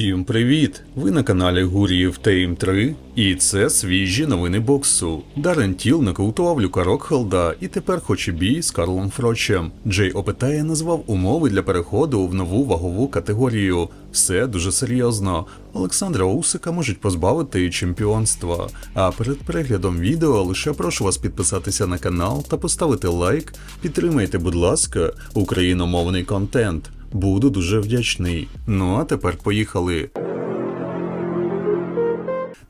Всім привіт! Ви на каналі Гуріїв Тейм 3, і це свіжі новини боксу. Дарен Тіл нокаутував Люка Рокхелда і тепер хоче бій з Карлом Фрочем. Джей Опетає назвав умови для переходу в нову вагову категорію. Все дуже серйозно. Олександра Усика можуть позбавити чемпіонства. А перед переглядом відео лише прошу вас підписатися на канал та поставити лайк. Підтримайте, будь ласка, україномовний контент. Буду дуже вдячний. Ну а тепер поїхали.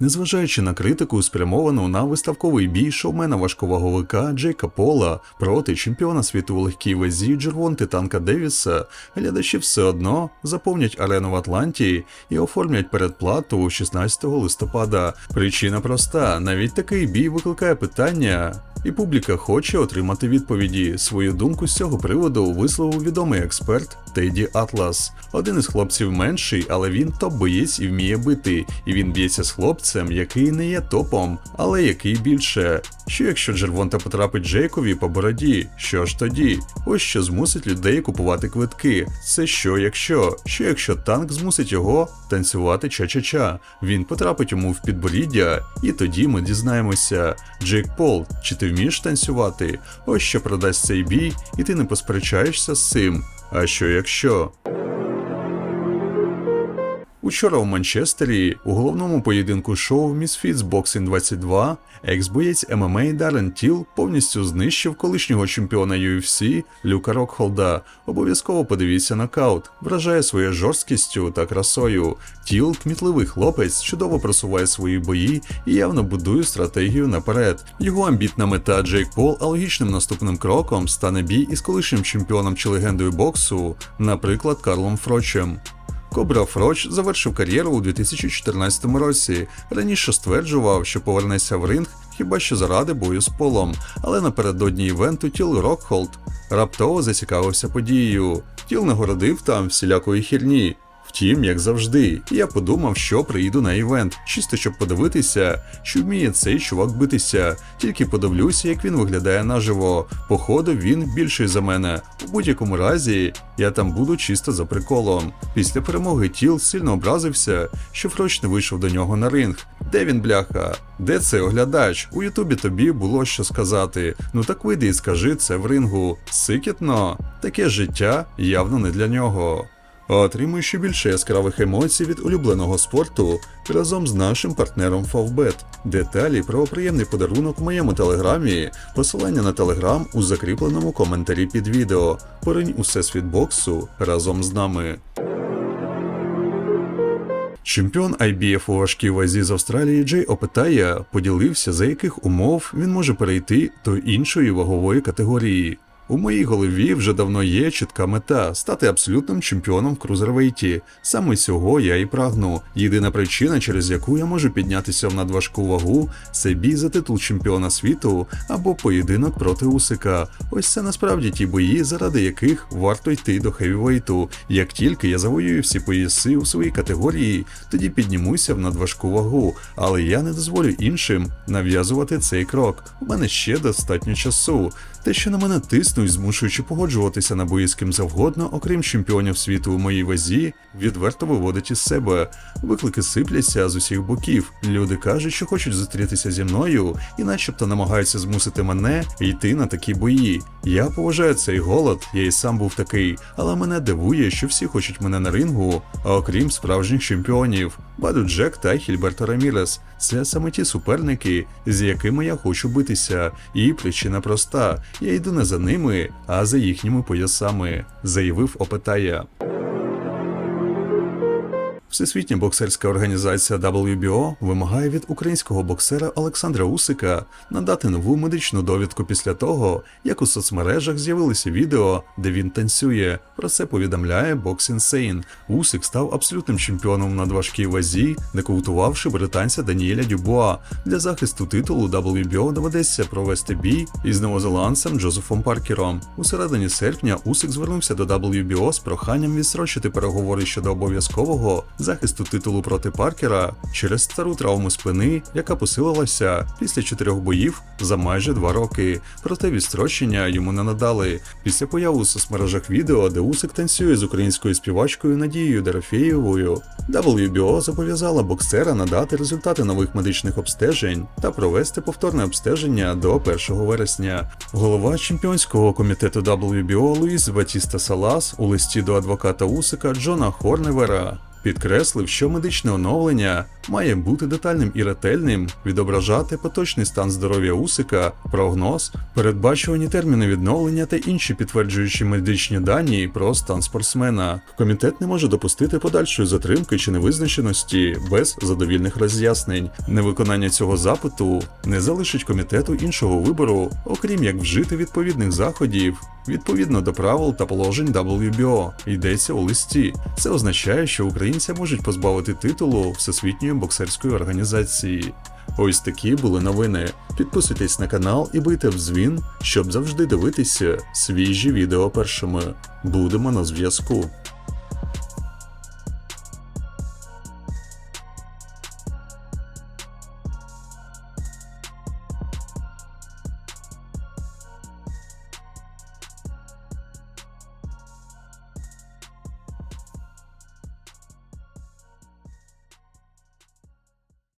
Незважаючи на критику, спрямовану на виставковий бій шоумена важковаговика Джейка Пола проти чемпіона світу у легкій вазі Джервонти Танка Девіса, глядачі все одно заповнять арену в Атланті і оформлять передплату 16 листопада. Причина проста: навіть такий бій викликає питання. І публіка хоче отримати відповіді. Свою думку з цього приводу висловив відомий експерт Теді Атлас. Один із хлопців менший, але він топ-боєць і вміє бити. І він б'ється з хлопцем, який не є топом, але який більше. Що якщо Джервонта потрапить Джейкові по бороді? Що ж тоді? Ось що змусить людей купувати квитки. Це що якщо? Що якщо танк змусить його танцювати ча-ча-ча? Він потрапить йому в підборіддя, і тоді ми дізнаємося. Джейк Пол, чи ти вмієш танцювати? Ось що продасть цей бій, і ти не посперечаєшся з цим. А що якщо? Учора в Манчестері у головному поєдинку шоу Misfits Boxing 22 екс-боєць ММА Дарен Тіл повністю знищив колишнього чемпіона UFC Люка Рокхолда. Обов'язково подивіться нокаут, вражає своєю жорсткістю та красою. Тіл кмітливий хлопець, чудово просуває свої бої і явно будує стратегію наперед. Його амбітна мета Джейк Пол, а логічним наступним кроком стане бій із колишнім чемпіоном чи легендою боксу, наприклад, Карлом Фрочем. Кобра Фроч завершив кар'єру у 2014 році. Раніше стверджував, що повернеться в ринг хіба що заради бою з полом, але напередодні івенту Тіл Рокхолд раптово зацікавився подією. Тіл нагородив там всілякої херні. Втім, як завжди, я подумав, що приїду на івент, чисто щоб подивитися, чи вміє цей чувак битися. Тільки подивлюся, як він виглядає наживо. Походу, він більший за мене. У будь-якому разі, я там буду чисто за приколом. Після перемоги тіл сильно образився, що Фроч не вийшов до нього на ринг. Де він, бляха? Де цей оглядач? У Ютубі тобі було що сказати. Ну так вийди і скажи це в рингу. Сикітно. Таке життя явно не для нього. Отримуй ще більше яскравих емоцій від улюбленого спорту разом з нашим партнером Favbet. Деталі про приємний подарунок в моєму телеграмі, посилання на телеграм у закріпленому коментарі під відео. Поринь у всесвіт боксу разом з нами. Чемпіон IBF у важкій вазі з Австралії Джей Опетая поділився, за яких умов він може перейти до іншої вагової категорії. У моїй голові вже давно є чітка мета стати абсолютним чемпіоном в крузервейті. Саме цього я і прагну. Єдина причина, через яку я можу піднятися в надважку вагу, це бій за титул чемпіона світу або поєдинок проти Усика. Ось це насправді ті бої, заради яких варто йти до хевівейту. Як тільки я завоюю всі пояси у своїй категорії, тоді піднімуся в надважку вагу. Але я не дозволю іншим нав'язувати цей крок. У мене ще достатньо часу. Те, що на мене тиснуть, змушуючи погоджуватися на бої з ким завгодно, окрім чемпіонів світу у моїй вазі, відверто виводить із себе. Виклики сипляться з усіх боків. Люди кажуть, що хочуть зустрітися зі мною і начебто намагаються змусити мене йти на такі бої. Я поважаю цей голод, я і сам був такий, але мене дивує, що всі хочуть мене на рингу, а окрім справжніх чемпіонів. Баду Джек та Хільберто Рамірес. Це саме ті суперники, з якими я хочу битися. І причина проста: я йду не за ними, а за їхніми поясами, заявив Опетая. Всесвітня боксерська організація WBO вимагає від українського боксера Олександра Усика надати нову медичну довідку після того, як у соцмережах з'явилися відео, де він танцює. Про це повідомляє Box Insane. Усик став абсолютним чемпіоном на важкій вазі, нокаутувавши британця Даніеля Дюбуа. Для захисту титулу WBO доведеться провести бій із новозеландцем Джозефом Паркером. У середині серпня Усик звернувся до WBO з проханням відсрочити переговори щодо обов'язкового захисту титулу проти Паркера через стару травму спини, яка посилилася після чотирьох боїв за майже два роки. Проте відстрочення йому не надали. Після появи у соцмережах відео, де Усик танцює з українською співачкою Надією Дорофєєвою, WBO зобов'язала боксера надати результати нових медичних обстежень та провести повторне обстеження до 1 вересня. Голова чемпіонського комітету WBO Луїс Батіста Салас у листі до адвоката Усика Джона Хорневера підкреслив, що медичне оновлення має бути детальним і ретельним, відображати поточний стан здоров'я Усика, прогноз, передбачувані терміни відновлення та інші підтверджуючі медичні дані про стан спортсмена. Комітет не може допустити подальшої затримки чи невизначеності без задовільних роз'яснень. Невиконання цього запиту не залишить комітету іншого вибору, окрім як вжити відповідних заходів. Відповідно до правил та положень WBO, йдеться у листі. Це означає, що українця можуть позбавити титулу Всесвітньої боксерської організації. Ось такі були новини. Підписуйтесь на канал і бийте в дзвін, щоб завжди дивитися свіжі відео першими. Будемо на зв'язку.